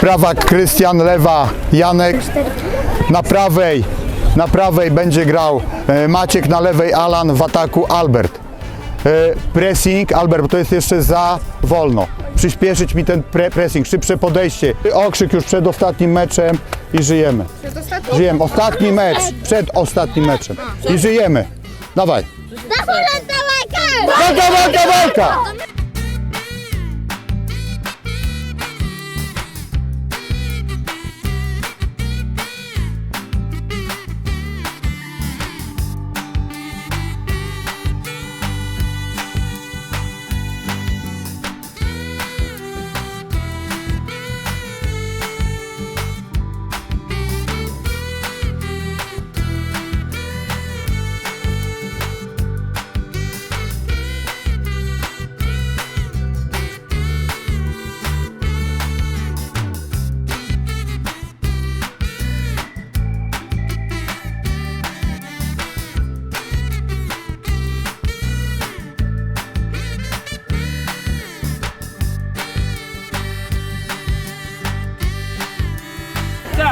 Prawa Krystian, lewa Janek. Na prawej, na prawej będzie grał e, Maciek, na lewej Alan, w ataku Albert. E, Pressing, Albert, bo to jest jeszcze za wolno. Przyspieszyć mi ten pre pressing, szybsze podejście. Okrzyk już przed ostatnim meczem i żyjemy. Żyjemy. Ostatni mecz, przed ostatnim meczem. I żyjemy. Dawaj. Walka, walka, walka!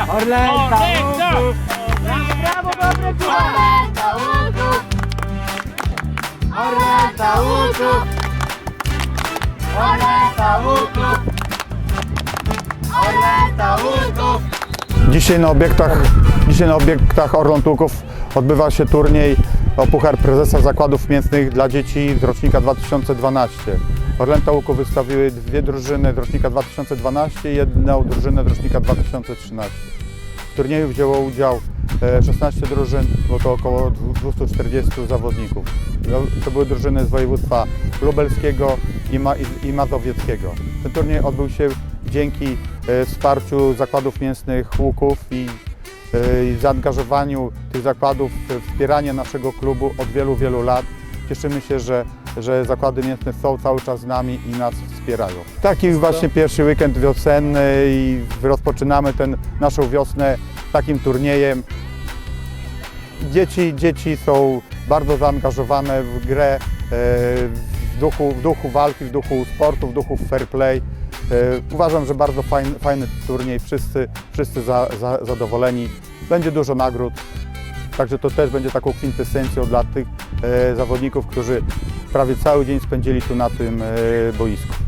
Orlęta łuków, orlęta. Łuków, orlęta łuków, orlęta łuków. Dzisiaj na obiektach, dzisiaj na obiektach Orląt Łuków odbywa się turniej o Puchar Prezesa Zakładów Mięsnych dla dzieci z rocznika 2012. Orlęta Łuków wystawiły dwie drużyny z rocznika 2012 i jedną drużynę z rocznika 2013. W turnieju wzięło udział e, 16 drużyn, było to około 240 zawodników. To były drużyny z województwa lubelskiego i, ma, i, mazowieckiego. Ten turniej odbył się dzięki e, wsparciu zakładów mięsnych Łuków i, e, i zaangażowaniu tych zakładów w wspieranie naszego klubu od wielu, wielu lat. Cieszymy się, że, że zakłady mięsne są cały czas z nami i nas wspierają. Taki właśnie pierwszy weekend wiosenny i rozpoczynamy ten, naszą wiosnę takim turniejem. Dzieci, dzieci są bardzo zaangażowane w grę, e, w duchu, w duchu walki, w duchu sportu, w duchu fair play. E, Uważam, że bardzo fajny, fajny turniej, wszyscy, wszyscy za, za, zadowoleni. Będzie dużo nagród, także to też będzie taką kwintesencją dla tych e, zawodników, którzy prawie cały dzień spędzili tu na tym e, boisku.